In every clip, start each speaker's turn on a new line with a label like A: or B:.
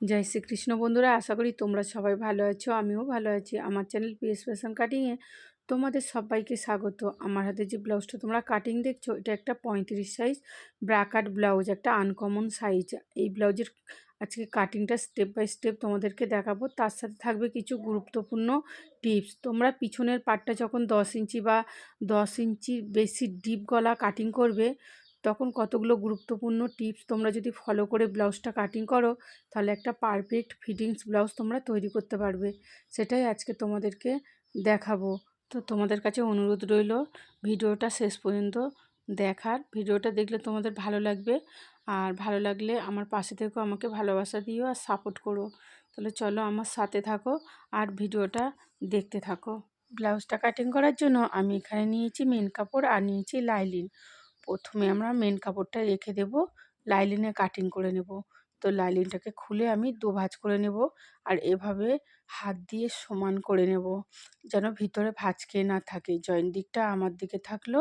A: জয় শ্রীকৃষ্ণ বন্ধুরা, আশা করি তোমরা সবাই ভালো আছো, আমিও ভালো আছি। আমার চ্যানেল পিএস ফ্যাশন কাটিংয়ে তোমাদের সবাইকে স্বাগত। আমার হাতে যে ব্লাউজটা তোমরা কাটিং দেখছ, এটা একটা পঁয়ত্রিশ সাইজ ব্রাকাট ব্লাউজ, একটা আনকমন সাইজ এই ব্লাউজের আজকে কাটিংটা স্টেপ বাই স্টেপ তোমাদেরকে দেখাবো। তার সাথে থাকবে কিছু গুরুত্বপূর্ণ টিপস তোমরা পিছনের পাটটা যখন দশ ইঞ্চি বা দশ ইঞ্চি বেশি ডিপ গলা কাটিং করবে তখন কতগুলো গুরুত্বপূর্ণ টিপস তোমরা যদি ফলো করে ব্লাউজটা কাটিং করো, তাহলে একটা পারফেক্ট ফিটিংস ব্লাউজ তোমরা তৈরি করতে পারবে। সেটাই আজকে তোমাদেরকে দেখাবো। তো তোমাদের কাছে অনুরোধ রইল, ভিডিওটা শেষ পর্যন্ত দেখার। ভিডিওটা দেখলে তোমাদের ভালো লাগবে, আর ভালো লাগলে আমার পাশে থেকেও আমাকে ভালোবাসা দিও আর সাপোর্ট করো। তাহলে চলো আমার সাথে থাকো আর ভিডিওটা দেখতে থাকো। ব্লাউজটা কাটিং করার জন্য আমি এখানে নিয়েছি মেন কাপড় আর নিয়েছি লাইলিন প্রথমে আমরা মেন কাপড়টা রেখে দেব লাইলিনে কাটিং করে নেব। তো লাইলিনটাকে খুলে আমি দু ভাঁজ করে নেব আর এভাবে হাত দিয়ে সমান করে নেব, যেন ভিতরে ভাঁজ খেয়ে না থাকে। জয়েন্ট দিকটা আমার দিকে থাকল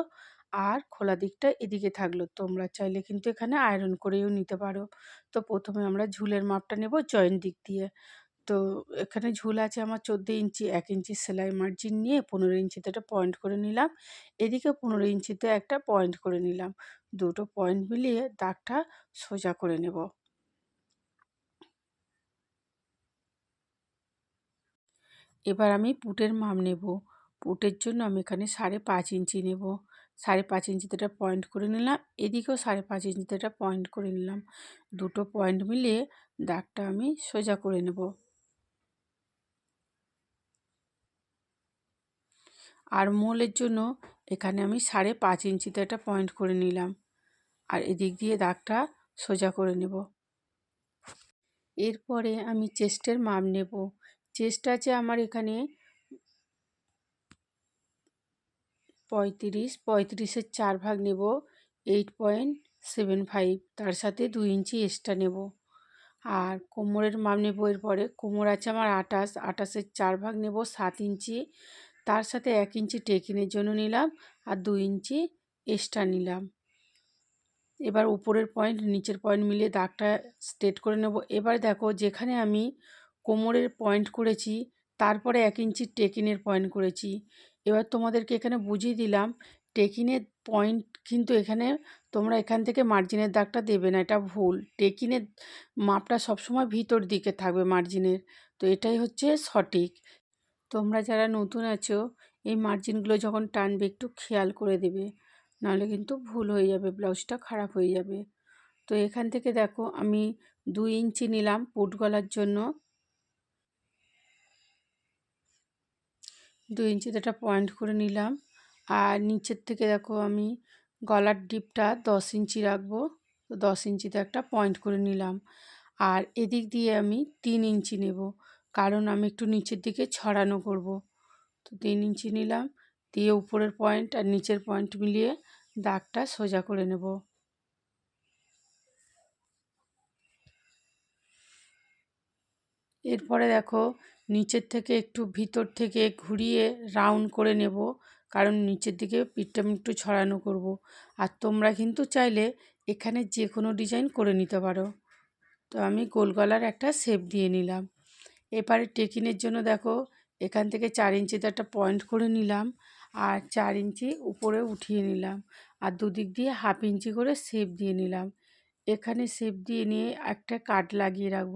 A: আর খোলা দিকটা এদিকে থাকল। তোমরা চাইলে কিন্তু এখানে আয়রন করেও নিতে পারো। তো প্রথমে আমরা ঝুলের মাপটা নেব জয়েন্ট দিক দিয়ে। তো এখানে ঝুল আছে আমার চোদ্দ ইঞ্চি, এক ইঞ্চি সেলাই মার্জিন নিয়ে পনেরো ইঞ্চিতে একটা পয়েন্ট করে নিলাম। এদিকে পনেরো ইঞ্চিতে একটা পয়েন্ট করে নিলাম। দুটো পয়েন্ট মিলিয়ে দাগটা সোজা করে নেব। এবার আমি পুটের মাপ নেব। পুটের জন্য আমি এখানে সাড়ে পাঁচ ইঞ্চি নেব। সাড়ে পাঁচ ইঞ্চিতে একটা পয়েন্ট করে নিলাম। এদিকেও সাড়ে পাঁচ ইঞ্চিতে একটা পয়েন্ট করে নিলাম। দুটো পয়েন্ট মিলিয়ে দাগটা আমি সোজা করে নেব। আর মোলের জন্য এখানে আমি সাড়ে পাঁচ ইঞ্চিতে একটা পয়েন্ট করে নিলাম। আর এদিক দিয়ে দাগটা সোজা করে নেব। এরপরে আমি চেস্টের মাপ নেব। চেস্ট আছে আমার এখানে পঁয়ত্রিশ, পঁয়ত্রিশের চার ভাগ নেব এইট পয়েন্ট সেভেন ফাইভ তার সাথে দু ইঞ্চি এক্সট্রা নেব। আর কোমরের মাপ নেব এরপরে। কোমর আছে আমার আটাশ আটাশের চার ভাগ নেব, সাত ইঞ্চি। তার সাথে এক ইঞ্চি টেকিনের জন্য নিলাম আর দু ইঞ্চি এক্সট্রা নিলাম। এবার উপরের পয়েন্ট নিচের পয়েন্ট মিলিয়ে দাগটা স্ট্রেট করে নেব। এবার দেখো, যেখানে আমি কোমরের পয়েন্ট করেছি, তারপরে এক ইঞ্চি টেকিনের পয়েন্ট করেছি। এবার তোমাদেরকে এখানে বুঝিয়ে দিলাম, টেকিনের পয়েন্ট কিন্তু এখানে তোমরা এখান থেকে মার্জিনের দাগটা দেবে না, এটা ভুল। টেকিনের মাপটা সবসময় ভিতর দিকে থাকবে মার্জিনের তো এটাই হচ্ছে সঠিক। তোমরা যারা নতুন আছো, এই মার্জিনগুলো যখন টানবে একটু খেয়াল করে দেবে। নাহলে কিন্তু ভুল হয়ে যাবে ব্লাউজটা খারাপ হয়ে যাবে। তো এখান থেকে দেখো, আমি দুই ইঞ্চি নিলাম পুট গলার জন্য। দুই ইঞ্চিতে একটা পয়েন্ট করে নিলাম। আর নিচের থেকে দেখো, আমি গলার ডিপটা দশ ইঞ্চি রাখব। তো দশ ইঞ্চিতে একটা পয়েন্ট করে নিলাম। আর এদিক দিয়ে আমি তিন ইঞ্চি নেব। কারণ আমি একটু নিচের দিকে ছড়ানো করব। তো তিন ইঞ্চি নিলাম, দিয়ে উপরের পয়েন্ট আর নিচের পয়েন্ট মিলিয়ে দাগটা সোজা করে নেব। এরপরে দেখো, নিচের থেকে একটু ভিতর থেকে ঘুরিয়ে রাউন্ড করে নেব, কারণ নিচের দিকে পিঠটা একটু ছড়ানো করব। আর তোমরা কিন্তু চাইলে এখানে যে কোনো ডিজাইন করে নিতে পারো। তো আমি গোল গলার একটা শেপ দিয়ে নিলাম। এবারে টেকিনের জন্য দেখো, এখান থেকে চার ইঞ্চিতে একটা পয়েন্ট করে নিলাম আর চার ইঞ্চি উপরে উঠিয়ে নিলাম আর দুদিক দিয়ে হাফ ইঞ্চি করে শেপ দিয়ে নিলাম। এখানে শেপ দিয়ে নিয়ে একটা কাট লাগিয়ে রাখব,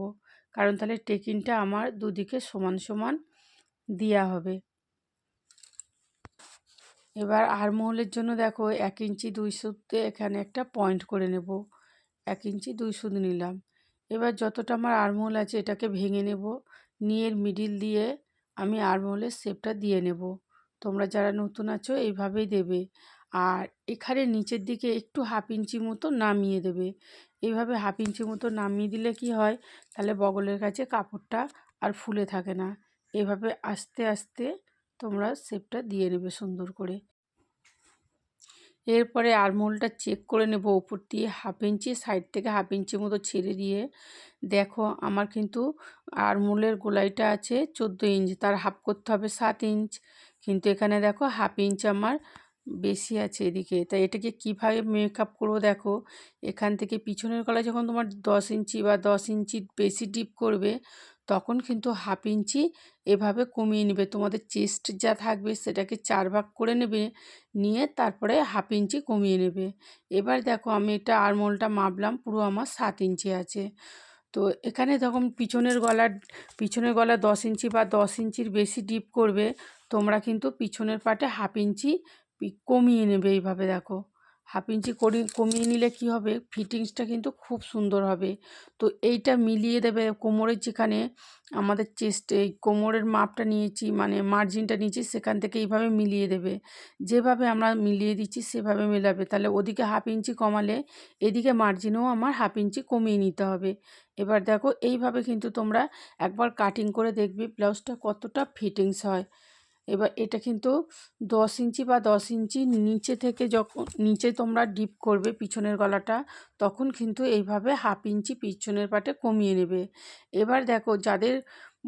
A: কারণ তাহলে টেকিনটা আমার দুদিকে সমান সমান দেওয়া হবে। এবার আরমহলের জন্য দেখো, এক ইঞ্চি দুই সুতে এখানে একটা পয়েন্ট করে নেব, এক ইঞ্চি দুই সুদ নিলাম। এবার যতটা আমার আরমহল আছে এটাকে ভেঙে নেব নিয়ে মিডিল দিয়ে আমি আরমহলের শেপটা দিয়ে নেব। তোমরা যারা নতুন আছো, এইভাবেই দেবে। আর এখানে নিচের দিকে একটু হাফ ইঞ্চি মতো নামিয়ে দেবে। এইভাবে হাফ ইঞ্চি মতো নামিয়ে দিলে কি হয়? তাহলে বগলের কাছে কাপড়টা আর ফুলে থাকে না। এভাবে আস্তে আস্তে তোমরা শেপটা দিয়ে নেবে সুন্দর করে। এরপরে আরমোলটা চেক করে নেব উপর দিয়ে হাফ ইঞ্চি, সাইড থেকে হাফ ইঞ্চি মতো ছেড়ে দিয়ে। দেখো, আমার কিন্তু আরমোলের গোলাইটা আছে চোদ্দ ইঞ্চ, তার হাফ করতে হবে সাত ইঞ্চ। কিন্তু এখানে দেখো, হাফ ইঞ্চ আমার বেশি আছে এদিকে। তাই এটাকে কীভাবে মেকআপ করব দেখো, এখান থেকে পিছনের গলায় যখন তোমার দশ ইঞ্চি বা দশ ইঞ্চি বেশি ডিপ করবে তখন কিন্তু হাফ ইঞ্চি এভাবে কমিয়ে নেবে। তোমাদের চেস্ট যা থাকবে সেটাকে চার ভাগ করে নেবে, নিয়ে তারপরে হাফ ইঞ্চি কমিয়ে নেবে। এবার দেখো আমি এটা আরমোলটা মাপলাম, পুরো আমার সাত ইঞ্চি আছে। তো এখানে যখন পিছনের গলার, পিছনের গলা দশ ইঞ্চি বা দশ ইঞ্চির বেশি ডিপ করবে, তোমরা কিন্তু পিছনের পাটে হাফ ইঞ্চি কমিয়ে নেবে এইভাবে দেখো। হাফ ইঞ্চি করি, কমিয়ে নিলে কি হবে? ফিটিংসটা কিন্তু খুব সুন্দর হবে। তো এইটা মিলিয়ে দেবে কোমরের যেখানে আমাদের চেস্টে এই কোমরের মাপটা নিয়েছি মানে মার্জিনটা নিয়েছি, সেখান থেকে এইভাবে মিলিয়ে দেবে। যেভাবে আমরা মিলিয়ে দিচ্ছি, সেভাবে মেলাবে। তাহলে ওদিকে হাফ ইঞ্চি কমালে, এদিকে মার্জিনও আমার হাফ ইঞ্চি কমিয়ে নিতে হবে। এবার দেখো, এইভাবে কিন্তু তোমরা একবার কাটিং করে দেখবে ব্লাউজটা কতটা ফিটিংস হয়। এবার এটা কিন্তু দশ ইঞ্চি বা দশ ইঞ্চি নিচে থেকে যখন, নিচে তোমরা ডিপ করবে পিছনের গলাটা, তখন কিন্তু এইভাবে হাফ ইঞ্চি পিছনের পাটে কমিয়ে নেবে। এবার দেখো যাদের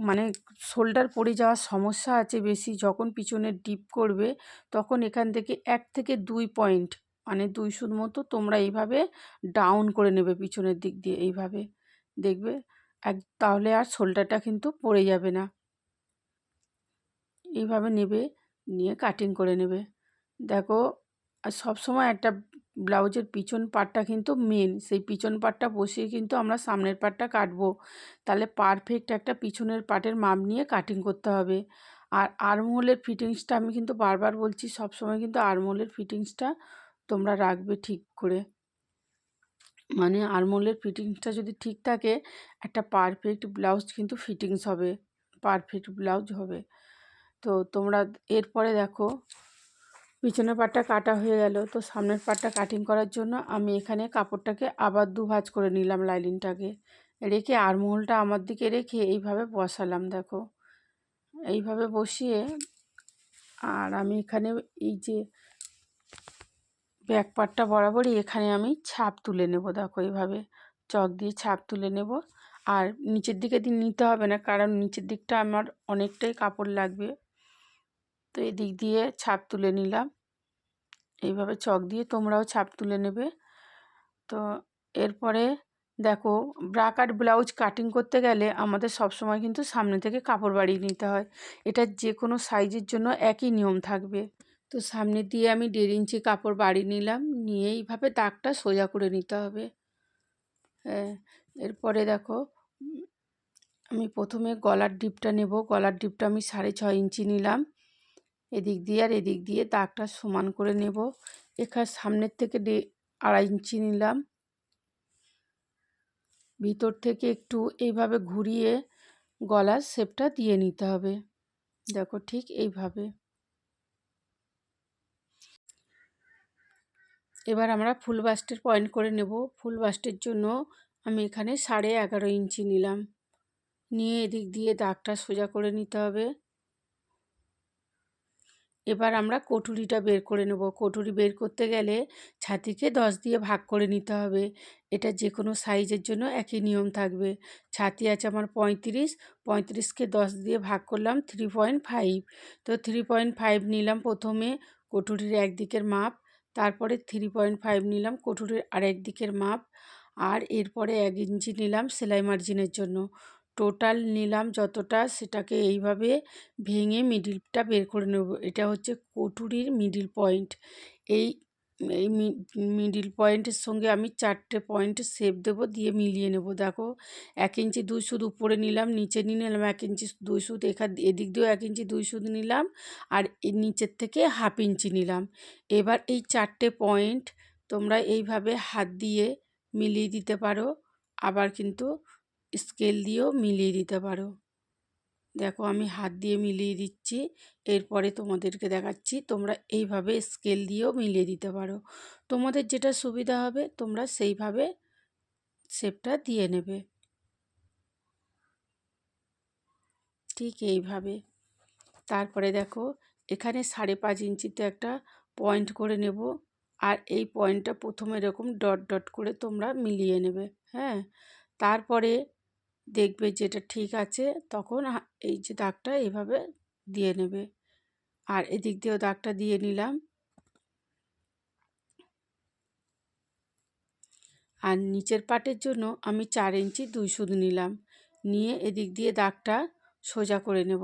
A: মানে শোল্ডার পড়ে যাওয়ার সমস্যা আছে বেশি, যখন পিছনে ডিপ করবে, তখন এখান থেকে এক থেকে দুই পয়েন্ট মানে দুই সুদ মতো তোমরা এইভাবে ডাউন করে নেবে পিছনের দিক দিয়ে এইভাবে, দেখবে? এক, তাহলে আর শোল্ডারটা কিন্তু পড়ে যাবে না। এইভাবে নেবে, নিয়ে কাটিং করে নেবে। দেখো, আর সবসময় একটা ব্লাউজের পিছন পাটটা কিন্তু মেন সেই পিছন পাটটা বসিয়ে কিন্তু আমরা সামনের পাটটা কাটবো। তাহলে পারফেক্ট একটা পিছনের পাটের মাপ নিয়ে কাটিং করতে হবে। আর আর্মহোলের ফিটিংসটা আমি কিন্তু বারবার বলছি, সবসময় কিন্তু আর্মহোলের ফিটিংসটা তোমরা রাখবে ঠিক করে। মানে আর্মহোলের ফিটিংসটা যদি ঠিক থাকে, একটা পারফেক্ট ব্লাউজ কিন্তু ফিটিংস হবে পারফেক্ট ব্লাউজ হবে। তো তোমরা এরপরে দেখো, পিছনের পাটটা কাটা হয়ে গেল। তো সামনের পাটটা কাটিং করার জন্য আমি এখানে কাপড়টাকে আবার দু ভাজ করে নিলাম লাইলিনটাকে রেখে আরমোলটা আমার দিকে রেখে এইভাবে বসালাম, দেখো। এইভাবে বসিয়ে আর আমি এখানে এই যে ব্যাক পাটটা বরাবরই এখানে আমি ছাপ তুলে নেব, দেখো এইভাবে। চক দিয়ে ছাপ তুলে নেব। আর নিচের দিকে নিতে হবে না, কারণ নিচের দিকটা আমার অনেকটাই কাপড় লাগবে। তো এদিক দিয়ে ছাপ তুলে নিলাম। এইভাবে চক দিয়ে তোমরাও ছাপ তুলে নেবে। তো এরপরে দেখো ব্রাকাট ব্লাউজ কাটিং করতে গেলে আমাদের সব সময় কিন্তু সামনে থেকে কাপড় বাড়িয়ে নিতে হয়। এটা যে কোনো সাইজের জন্য একই নিয়ম থাকবে। তো সামনে দিয়ে আমি দেড় ইঞ্চি কাপড় বাড়িয়ে নিলাম। নিয়ে এইভাবে দাগটা সোজা করে নিতে হবে। হ্যাঁ এরপরে দেখো, আমি প্রথমে গলার ডিপটা নেব। গলার ডিপটা আমি সাড়ে ছয় ইঞ্চি নিলাম। এদিক দিয়ে আর এদিক দিয়ে দাগটা সমান করে নেব। এখানে সামনের থেকে আড়াই ইঞ্চি নিলাম। ভিতর থেকে একটু এইভাবে ঘুরিয়ে গলার শেপটা দিয়ে নিতে হবে। দেখো ঠিক এইভাবে। এবার আমরা ফুল বাস্টের পয়েন্ট করে নেব। ফুল বাস্টের জন্য আমি এখানে সাড়ে এগারো ইঞ্চি নিলাম। নিয়ে এদিক দিয়ে দাগটা সোজা করে নিতে হবে। এবার আমরা কটুরিটা বের করে নেব। কটুরি বের করতে গেলে ছাতিকে দশ দিয়ে ভাগ করে নিতে হবে। এটা যে কোনো সাইজের জন্য একই নিয়ম থাকবে। ছাতি আছে আমার পঁয়ত্রিশ, পঁয়ত্রিশকে দশ দিয়ে ভাগ করলাম থ্রি পয়েন্ট ফাইভ তো থ্রি পয়েন্ট ফাইভ নিলাম প্রথমে কটুরির একদিকের মাপ, তারপরে থ্রি পয়েন্ট ফাইভ নিলাম কটুরির আরেক দিকের মাপ, আর এরপরে এক ইঞ্চি নিলাম সেলাই মার্জিনের জন্য। টোটাল নিলাম যতটা, সেটাকে এইভাবে ভেঙে মিডিলটা বের করে নেব। এটা হচ্ছে কটুরির মিডিল পয়েন্ট। এই এই মিডিল পয়েন্টের সঙ্গে আমি চারটে পয়েন্ট শেপ দেব, দিয়ে মিলিয়ে নেব। দেখো, এক ইঞ্চি দুই সুদ উপরে নিলাম, নিচে নিয়ে নিলাম এক ইঞ্চি দুই সুদ এখান এদিক দিয়েও এক ইঞ্চি দুই সুদ নিলাম, আর নিচের থেকে হাফ ইঞ্চি নিলাম। এবার এই চারটে পয়েন্ট তোমরা এইভাবে হাত দিয়ে মিলিয়ে দিতে পারো। আবার কিন্তু স্কেল দিয়েও মিলিয়ে দিতে পারো। দেখো আমি হাত দিয়ে মিলিয়ে দিচ্ছি, এরপরে তোমাদেরকে দেখাচ্ছি তোমরা এইভাবে স্কেল দিয়েও মিলিয়ে দিতে পারো। তোমাদের যেটা সুবিধা হবে তোমরা সেইভাবে শেপটা দিয়ে নেবে। ঠিক এইভাবে। তারপরে দেখো এখানে সাড়ে পাঁচ ইঞ্চিতে একটা পয়েন্ট করে নেব আর এই পয়েন্টটা প্রথমে এরকম ডট ডট করে তোমরা মিলিয়ে নেবে হ্যাঁ? তারপরে দেখবে যেটা ঠিক আছে, তখন এই যে দাগটা এভাবে দিয়ে নেবে। আর এদিক দিয়েও দাগটা দিয়ে নিলাম। আর নিচের পাটের জন্য আমি চার ইঞ্চি দুই সুদ নিলাম। নিয়ে এদিক দিয়ে দাগটা সোজা করে নেব।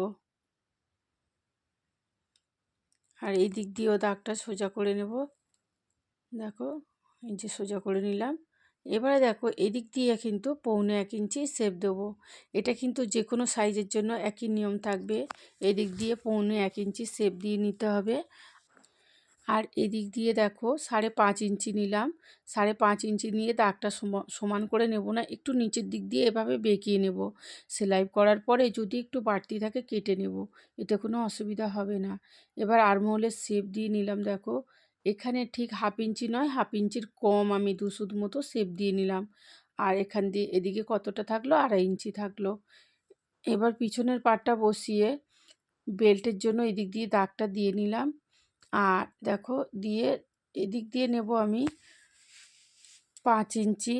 A: আর এই দিক দিয়েও দাগটা সোজা করে নেব। দেখো, এই যে সোজা করে নিলাম। এবারে দেখো, এদিক দিয়ে কিন্তু পৌনে এক ইঞ্চি সেপ দেবো। এটা কিন্তু যে কোনো সাইজের জন্য একই নিয়ম থাকবে। এদিক দিয়ে পৌনে এক ইঞ্চি সেপ দিয়ে নিতে হবে। আর এদিক দিয়ে দেখো, সাড়ে পাঁচ ইঞ্চি নিলাম। সাড়ে পাঁচ ইঞ্চি নিয়ে দাগটা সমান করে নেব না, একটু নিচের দিক দিয়ে এভাবে বেঁকিয়ে নেব। সেলাই করার পরে যদি একটু বাড়তি থাকে কেটে নেব, এতে কোনো অসুবিধা হবে না। এবার আরমহলের শেপ দিয়ে নিলাম দেখো। এখানে ঠিক হাফ ইঞ্চি নয়, হাফ ইঞ্চির কম আমি দু সুদ মতো শেপ দিয়ে নিলাম। আর এখান দিয়ে এদিকে কতটা থাকল? আড়াই ইঞ্চি থাকল। এবার পিছনের পাটটা বসিয়ে বেল্টের জন্য এদিক দিয়ে দাগটা দিয়ে নিলাম। আর দেখো, দিয়ে এদিক দিয়ে নেব আমি পাঁচ ইঞ্চি,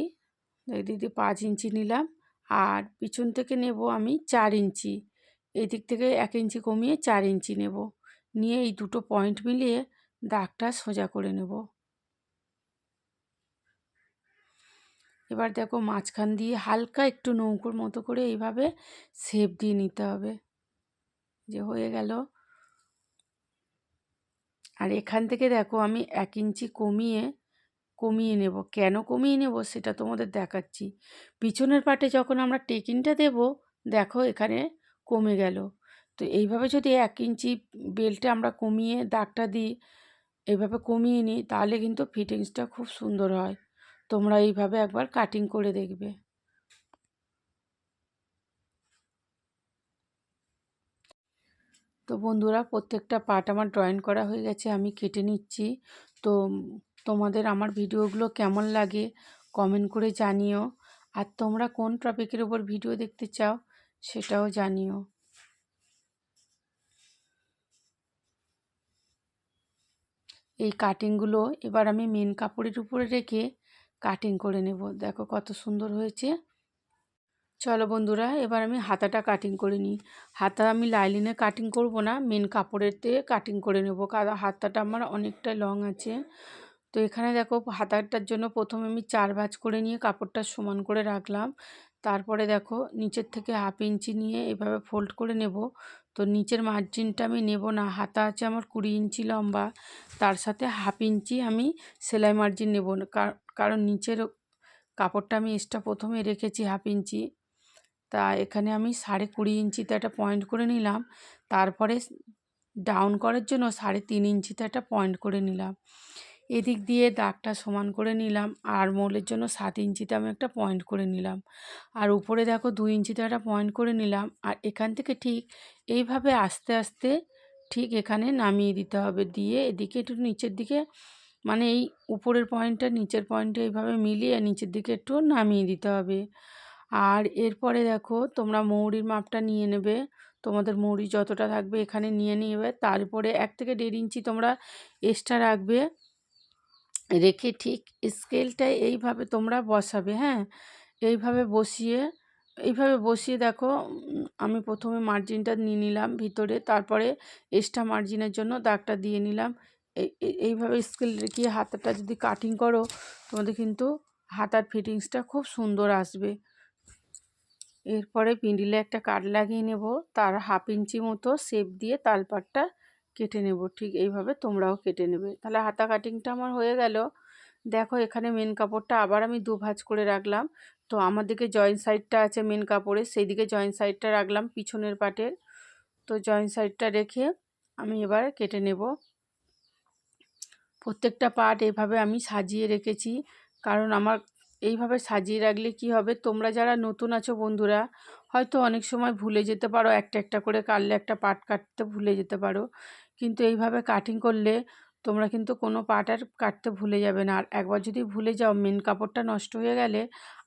A: এদিক দিয়ে পাঁচ ইঞ্চি নিলাম। আর পিছন থেকে নেব আমি চার ইঞ্চি, এদিক থেকে এক ইঞ্চি কমিয়ে চার ইঞ্চি নেব। নিয়ে এই দুটো পয়েন্ট মিলিয়ে দাগটা সোজা করে নেব। এবার দেখো মাঝখান দিয়ে হালকা একটু নৌকোর মতো করে এইভাবে শেপ দিয়ে নিতে হবে। যে হয়ে গেল। আর এখান থেকে দেখো আমি এক ইঞ্চি কমিয়ে কমিয়ে নেব। কেন কমিয়ে নেব সেটা তোমাদের দেখাচ্ছি। পিছনের পাটে যখন আমরা টেকিনটা দেব, দেখো এখানে কমে গেল। তো এইভাবে যদি এক ইঞ্চি বেল্টে আমরা কমিয়ে দাগটা দিই এইভাবে কমিয়ে নিই, তাহলে কিন্তু ফিটিংসটা খুব সুন্দর হয়। তোমরা এইভাবে একবার কাটিং করে দেখবে। তো বন্ধুরা, প্রত্যেকটা পার্ট আমার ড্রয়িং করা হয়ে গেছে, আমি কেটে নিচ্ছি। তো তোমাদের আমার ভিডিওগুলো কেমন লাগে কমেন্ট করে জানিও। আর তোমরা কোন টপিকের উপর ভিডিও দেখতে চাও, সেটাও জানিও। এই কাটিংগুলো এবার আমি মেন কাপড়ের উপরে রেখে কাটিং করে নেব। দেখো কত সুন্দর হয়েছে। চলো বন্ধুরা, এবার আমি হাতাটা কাটিং করে নিই। হাতা আমি লাইলিনে কাটিং করব না মেন কাপড়েরতে কাটিং করে নেব। কারণ হাতাটা আমার অনেকটা লং আছে। তো এখানে দেখো হাতাটার জন্য প্রথমে আমি চার ভাঁজ করে নিয়ে কাপড়টা সমান করে রাখলাম। তারপরে দেখো নিচের থেকে হাফ ইঞ্চি নিয়ে এভাবে ফোল্ড করে নেব। তো নিচের মার্জিনটা আমি নেব না। হাতা আছে আমার কুড়ি ইঞ্চি লম্বা, তার সাথে হাফ ইঞ্চি আমি সেলাই মার্জিন নেব না। কারণ নিচের কাপড়টা আমি এক্সট্রা প্রথমে রেখেছি হাফ ইঞ্চি। তা এখানে আমি সাড়ে কুড়ি ইঞ্চিতে একটা পয়েন্ট করে নিলাম। তারপরে ডাউন করার জন্য সাড়ে তিন ইঞ্চিতে একটা পয়েন্ট করে নিলাম। এদিক দিয়ে দাগটা সমান করে নিলাম আর মোলের জন্য সাত ইঞ্চিতে আমি একটা পয়েন্ট করে নিলাম। আর উপরে দেখো দুই ইঞ্চিতে একটা পয়েন্ট করে নিলাম আর এখান থেকে ঠিক এইভাবে আস্তে আস্তে ঠিক এখানে নামিয়ে দিতে হবে। দিয়ে এদিকে একটু নিচের দিকে মানে এই উপরের পয়েন্টটা নিচের পয়েন্টে এইভাবে মিলিয়ে নিচের দিকে একটু নামিয়ে দিতে হবে। আর এরপরে দেখো তোমরা মৌরির মাপটা নিয়ে নেবে। তোমাদের মৌরি যতটা থাকবে এখানে নিয়ে নেবে তারপরে এক থেকে দেড় ইঞ্চি তোমরা এক্সট্রা রাখবে। রেখে ঠিক স্কেলটায় এইভাবে তোমরা বসাবে হ্যাঁ? এইভাবে বসিয়ে এইভাবে বসিয়ে দেখো আমি প্রথমে মার্জিনটা নিয়ে নিলাম ভিতরে, তারপরে এক্সট্রা মার্জিনের জন্য দাগটা দিয়ে নিলাম। এইভাবে স্কেল রেখে হাতাটা যদি কাটিং করো, তোমাদের কিন্তু হাতার ফিটিংসটা খুব সুন্দর আসবে। এরপরে পিন্ডিলে একটা কাট লাগিয়ে নেব, তার হাফ ইঞ্চি মতো শেপ দিয়ে তালপাটটা কেটে নেব, ঠিক এইভাবে তোমরাও কেটে নেবে। তাহলে হাতা কাটিংটা আমার হয়ে গেল। দেখো এখানে মেন কাপড়টা আবার আমি দু ভাজ করে রাখলাম। তো আমার দিকে জয়েন্ট সাইডটা আছে মেন কাপড়ে সেই দিকে জয়েন্ট সাইডটা রাখলাম পিছনের পাটের। তো জয়েন্ট সাইডটা রেখে আমি এবার কেটে নেব। প্রত্যেকটা পার্ট এভাবে আমি সাজিয়ে রেখেছি। কারণ আমার এইভাবে সাজিয়ে রাখলে কি হবে? তোমরা যারা নতুন আছো বন্ধুরা, হয়তো অনেক সময় ভুলে যেতে পারো, একটা একটা করে কাটলে একটা পাট কাটতে ভুলে যেতে পারো। কিন্তু এইভাবে কাটিং করলে তোমরা কিন্তু কোনো পার্ট আর কাটতে ভুলে যাবে না। আর একবার যদি ভুলে যাও মেন কাপড়টা নষ্ট হয়ে গেলে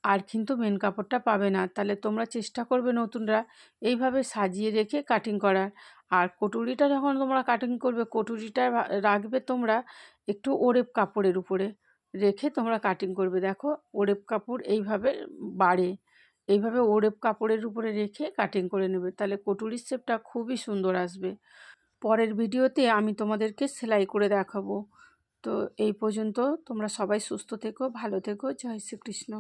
A: আর কিন্তু মেন কাপড়টা পাবে না। তাহলে তোমরা চেষ্টা করবে নতুনরা এইভাবে সাজিয়ে রেখে কাটিং করার। আর কটুরিটা যখন তোমরা কাটিং করবে, কটুরিটা রাখবে তোমরা একটু ওরেপ কাপড়ের উপরে রেখে তোমরা কাটিং করবে। দেখো ওরেপ কাপড় এইভাবে বাড়ে। এইভাবে ওরেপ কাপড়ের উপরে রেখে কাটিং করে নেবে। তাহলে কটুরির শেপটা খুবই সুন্দর আসবে। পরের ভিডিওতে আমি তোমাদেরকে সেলাই করে দেখাবো। তো এই পর্যন্ত তোমরা সবাই সুস্থ থেকো, ভালো থেকো। জয় শ্রীকৃষ্ণ।